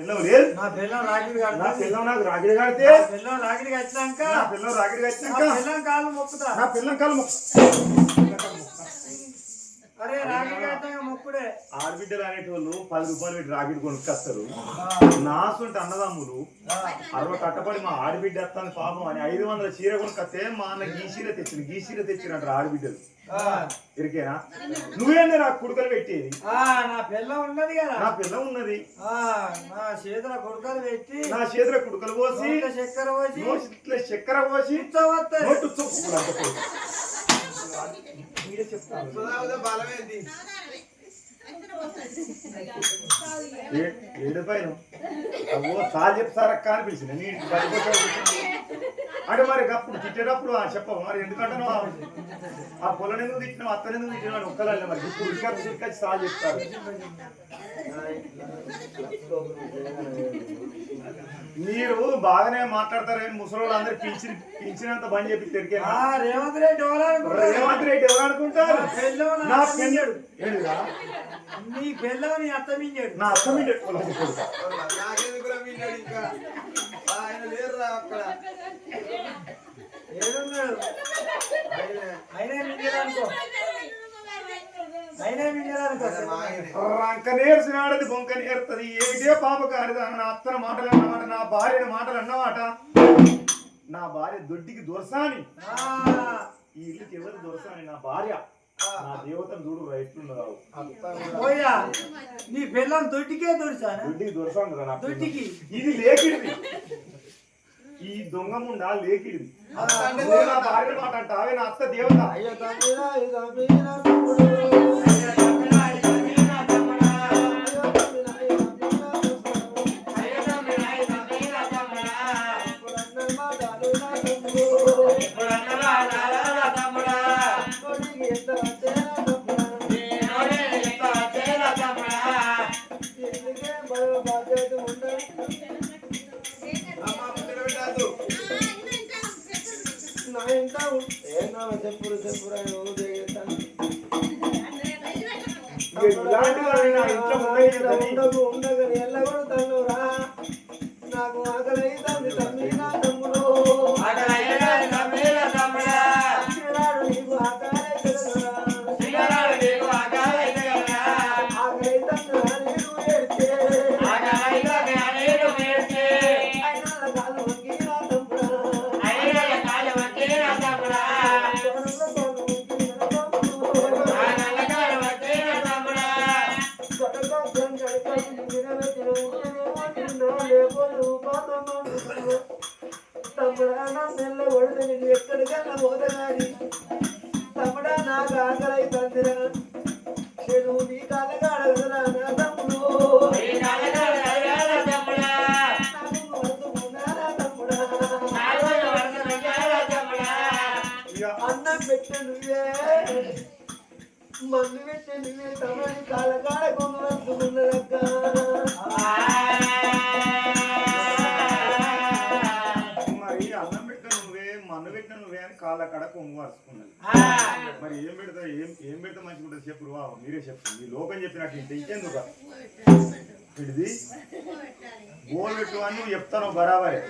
పిల్లం లేదు. నా పిల్లం రాగిడి నా పిల్లం నాకు రాగిడి కడితే నా పిల్లం రాగిడి కట్టినాక నా పిల్లం రాగిడి నా కట్టినాక పిల్లం కాళ్ళు మొక్కుతా. నా పిల్లం కాలు అరే రాగిడి మొక్కుడే. ఆడబిడ్డలు అనేటోళ్ళు పది రూపాయలు పెట్టి రాగిడి కొనుక్కొస్తారు. నాసుంటే అన్నదమ్ములు అరవై కట్టపడి మా ఆడబిడ్డ వస్తాను పాపం అని ఐదు వందల చీర కొనుక్కొస్తే మా అన్న గీ చీర తెచ్చిన గీ చీర తెచ్చినట్టు ఆడబిడ్డలు. ఇరికేనా? నువ్వేంది నాకు కుడుకలు పెట్టేది? ఆ, నా పిల్లం ఉన్నది కదా. నా పిల్ల ఉన్నది. ఆ, నా చేతుల కొడుకలు పెట్టి నా చేతిలో కుడుకలు పోసి చక్కెర పోసి నోట్లో చక్కెర పోసి. నోటు ఏడు పైన? అవ్వో సార్ చెప్తారక్క అని పిలిచిన. నీ పడిపోతావు అంటే మరి అప్పుడు తిట్టేటప్పుడు చెప్పవు. మరి ఎందుకంటే ఆ పొలం ఎందుకు తిట్టినావు అత్తని ఎందుకు తిట్టినావు ఒక్కలే మరి. ఇప్పుడు సార్ చెప్తారు మీరు బాగానే మాట్లాడతారు కానీ ముసలి అందరు పింఛన్ పింఛనంత బంద్ చెప్పి తిరిగే ఆ, రేవంత్ రెడ్డి? రేవంత్ రెడ్డి ఎవరు అనుకుంటారు? నా పెళ్ళాడు. నీ పిల్లం నీ అత్త మించాడు నా అర్థం విన్నాడు ఇంకా. ఆయన లేరురా అక్కడ. ఏడున్నాడు? ఆయనే. బొంక నేర్తది. ఏమిటే పాప కారిదా నా అత్తన మాటలు అన్నమాట నా భార్య మాటలు అన్నమాట నా భార్య దొడ్డికి దొరసాని. ఆ, ఈ ఇల్లుకి ఎవరు దొరసాని? నా భార్య. నా దేవతను చూడు ఎట్లున్నదావు పోయా. నీ పిల్లం దొడ్డికే దొరిచాను దొడ్డికి దొరసాను రా నా పిల్ల. దొడ్డికి ఇది లేకిడిది. ఈ దొంగ ముండా లేకిడిది. నువ్వు నా భార్య మాట అంటావే నా అత్త దేవత. అయ్యో తమ్ముడు. మందు పెట్టే నువ్వే మరి అన్నం పెట్టిన నువ్వే మన్ను పెట్టిన నువ్వే అని కాళ్ళ కడ వరుసుకున్నది మరి ఏం పెడతా ఏం ఏం పెడితే మంచిగా ఉంటుంది చెప్పు మీరే చెప్పు ఈ లోకం చెప్పినట్టు ఇంత ఇంకెందుకు? ఇది గోలు అని నువ్వు చెప్తాను బరాబరే.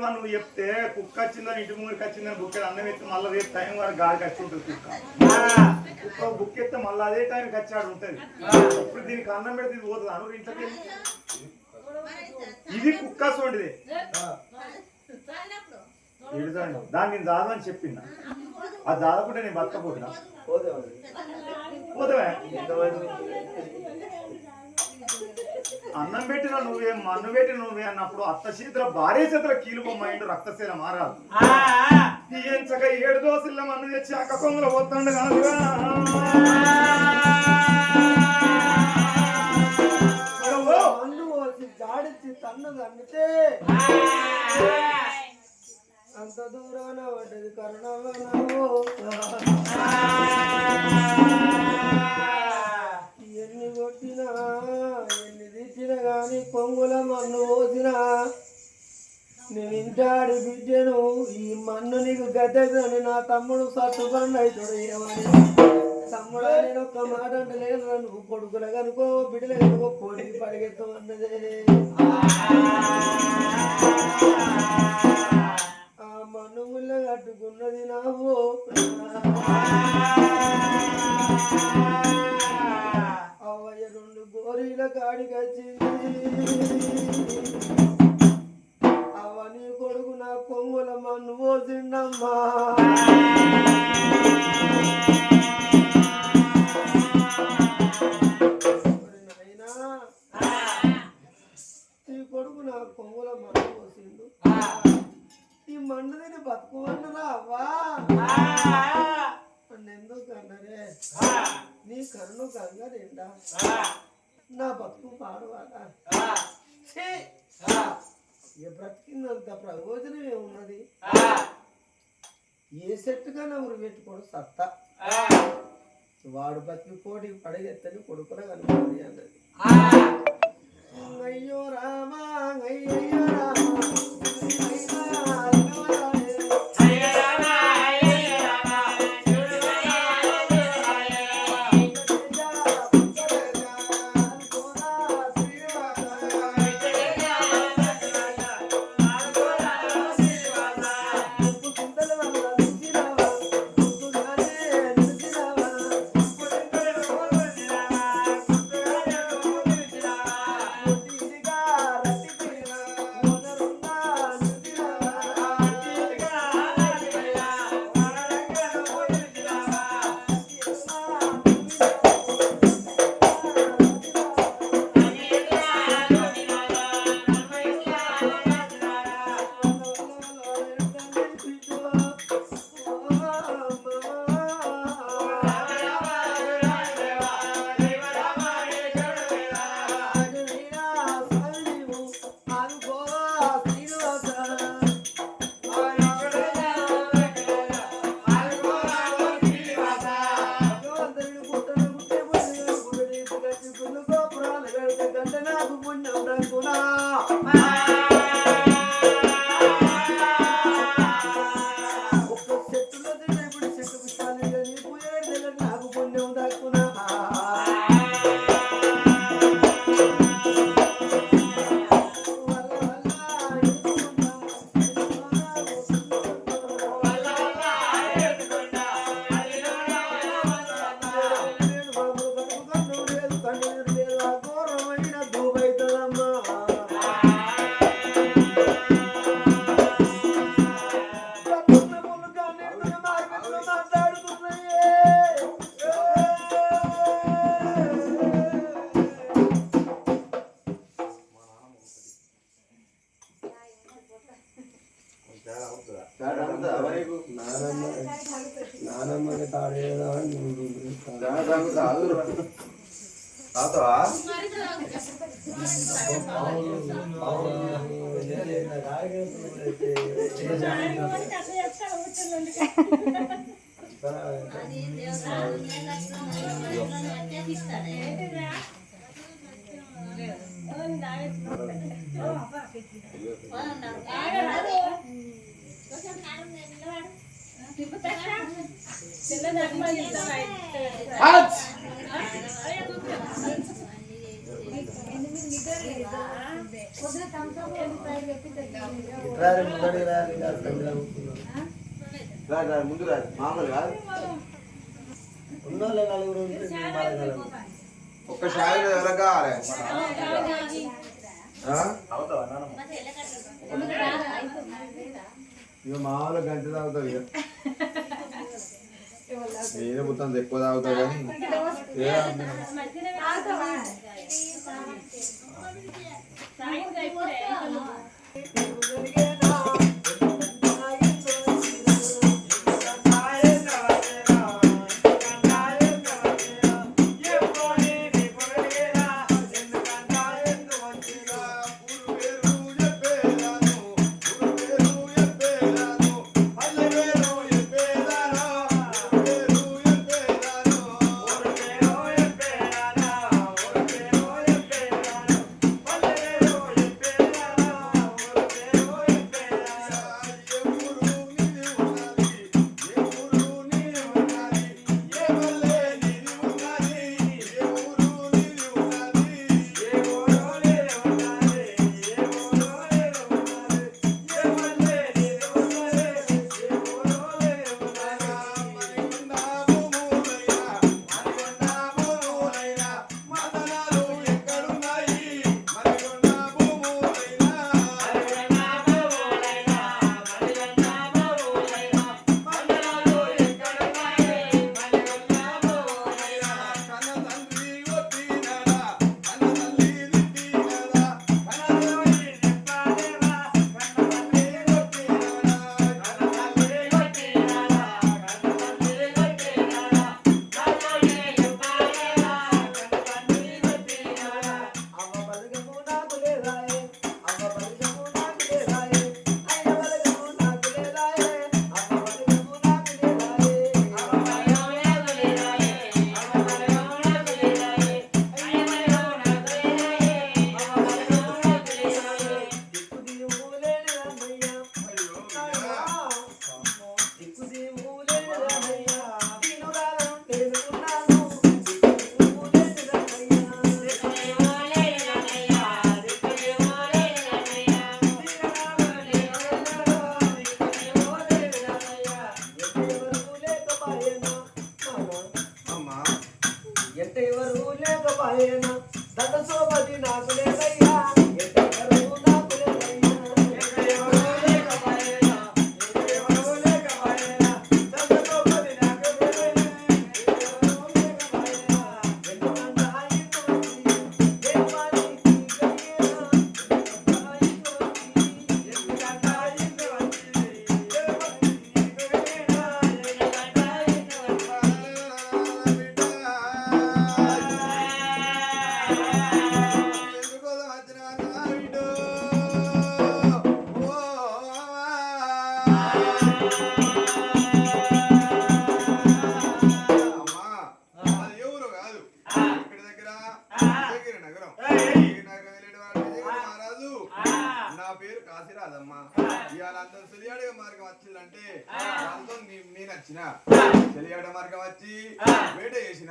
అని నువ్వు చెప్తే కుక్క వచ్చిందని ఇంటి ముందుకు వచ్చిందని బుక్కెట్ అన్నం ఎత్తి మళ్ళీ రేపు టైం వరకు గాలికి వచ్చి ఉంటుంది కుక్క. కుక్క బుక్ ఎత్తే మళ్ళీ అదే టైంకి వచ్చాడు ఉంటుంది. ఇప్పుడు దీనికి అన్నం పెడితే ఇది పోతుంది. అను ఇంట్లోకి ఇది కుక్క ఎడుదాను దాన్ని నేను దాదని చెప్పింది అది దాదకుంటే నేను బతకపోతున్నా. పోతావే అన్నం పెట్టిన నువ్వే మన్ను పెట్టిన నువ్వే అన్నప్పుడు అత్త చేతుల భార్య చేతుల కీలు బొమ్మైండు రక్తశీల మారాలి ఎంచక ఏడు దోశల మన్ను తెచ్చి అక్క కొంగుల పోతాడు కాదురా అంత దూరాన పడ్డది కరుణలో కొట్టినా ఎన్ని తెచ్చినా కానీ పొంగుల మన్ను పోసినా నేను ఇంటాడి బిడ్డను ఈ మన్ను నీకు గద్దెని నా తమ్ముడు సత్తుబండి అవుతాడు ఏమని తమ్ముడు నేను ఒక్క మాట అంటలేదు నువ్వు కొడుకుల కనుకో బిడ్డల కనుకో కోడికి పడిగెత్తమన్నదే ఆ మన్ను ముళ్ళ కట్టుకున్నది నావు. గోరీల ఏ బ్రతికిందంత ప్రయోజనం ఏమున్నది ఏ చెట్టుగా నవ్వురు పెట్టుకోడు సత్తా. వాడు బతికి కోడి పడగెత్తని కొడుకుల కనుకోండి అన్నది. అయ్యో రామా అయ్యో రామా. ముందు రాదు మామూలు కాదు ఉన్నోళ్ళ నలుగురు ఉంటే మేము ఒక్క ఎవరికి కావాలి? ఆ? అవుతావా నానమ్మ ఇక మామూలు గంట తాగుతావు ఇక నేను మొత్తం ఎక్కువ తాగుతావు కానీ. ఏ పేరు కాశీరాజమ్మ. ఇవాళ అందరూ తెలియాడే మార్గం వచ్చిందంటే నీ- నేను వచ్చిన తెలియాడ మార్గం వచ్చి వేట చేసిన.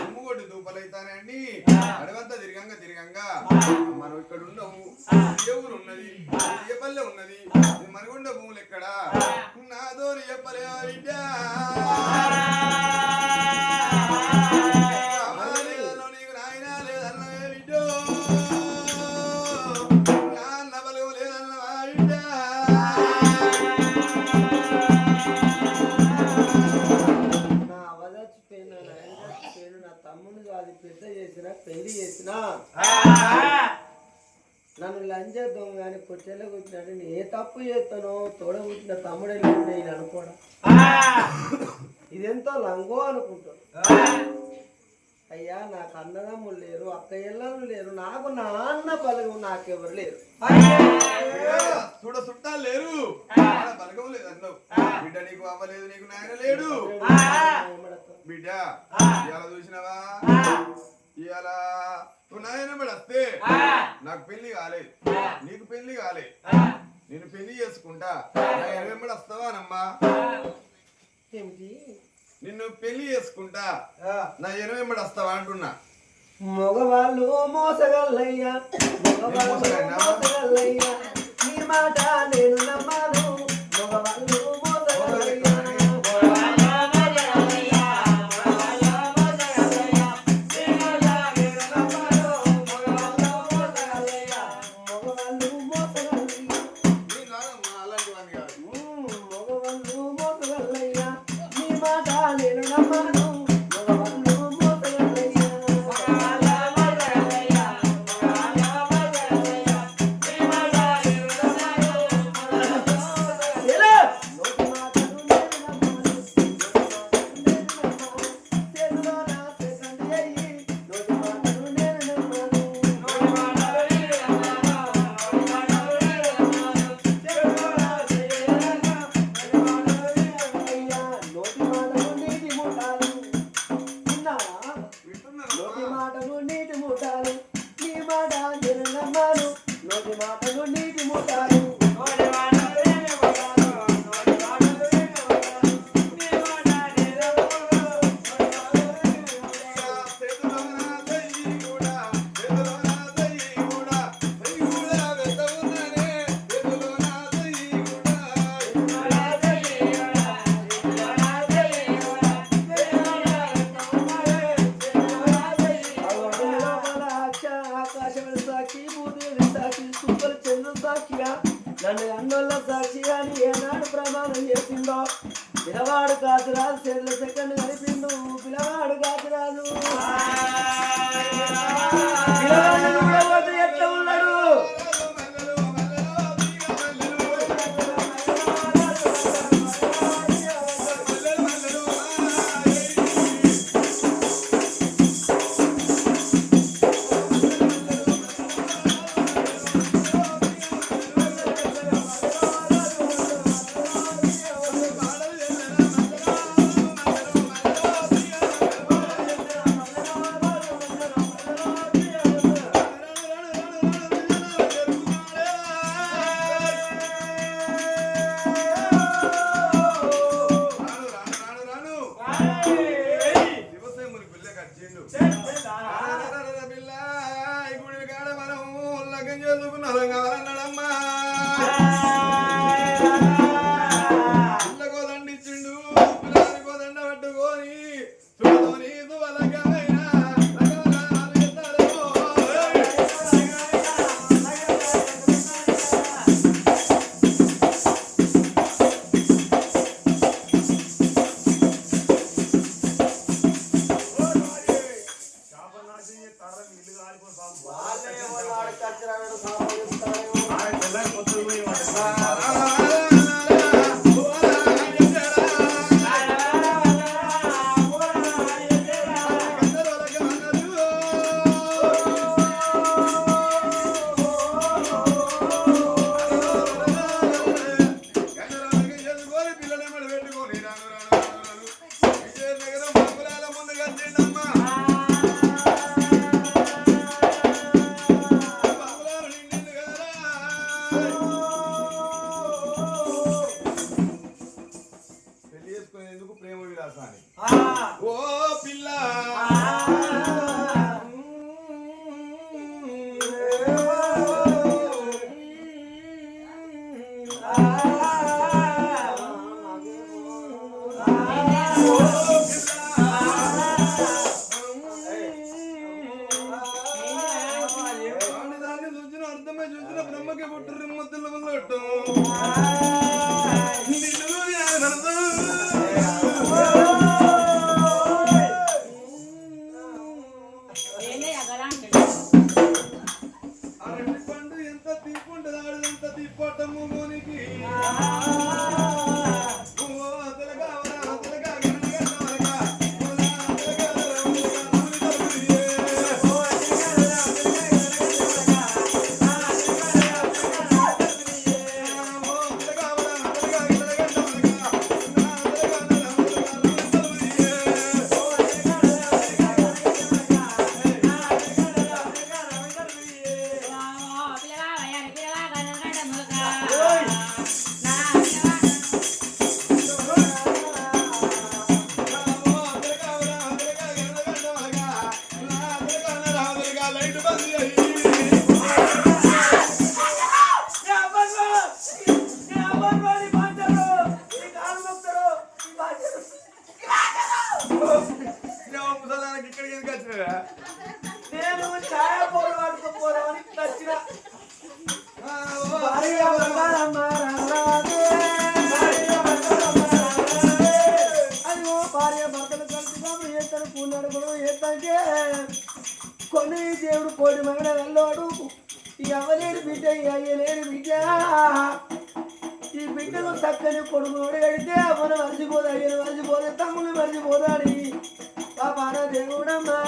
ఉమ్ముగొడ్డు దూపలైతానండి అడవంతా తిరగంగా తిరగంగా మనం ఇక్కడ ఉండము. ఏ ఊరు ఉన్నది. ఏ పల్లె ఉన్నది. మనగుండ భూములు ఎక్కడ? నాదో చెప్పలే బిడ్డ చచ్చిపోయిన నా తమ్ముడు అది పెద్ద చేసిన పెళ్ళి చేసిన. నన్ను లంచ దొంగ కానీ కొట్టెలో కూర్చున్నాడు నేను ఏ తప్పు చేస్తానో తోడ కూర్చున్న తమ్ముడే నేను అనుకోవడం ఇదెంతో లంగో అనుకుంటాను అయ్యా నాకు అన్నదమ్ములు లేరు అక్కయ్యలు లేరు నాకు నాన్న బలగం నాకెవరు లేరు. చూడ చుట్టాలు లేరు. బలగం లేదు అన్నావు బిడ్డ నీకు అవ్వలేదు నీకు నాయన లేడు. బిడ్డ ఇవాళ చూసినావా? ఇవాళ నువ్వు నాయన బిడ్డ వస్తే. నాకు పెళ్ళి కాలేదు నీకు పెళ్ళి కాలేదు నేను పెళ్ళి చేసుకుంటా. నా వస్తావానమ్మా నిన్ను పెళ్ళి చేసుకుంటా. నా వెంబడి వస్తావా అంటున్నా. మగవాళ్ళు మోసగల్లయ్యా. మగవాళ్ళు? మోసగల్లయ్యా. నీ మాట నేను నమ్మాను. ఈ గుడి కాడ మనం లగ్గం చేసుకున్నాం కావాలన్నాడమ్మా దేవుడమ్మ.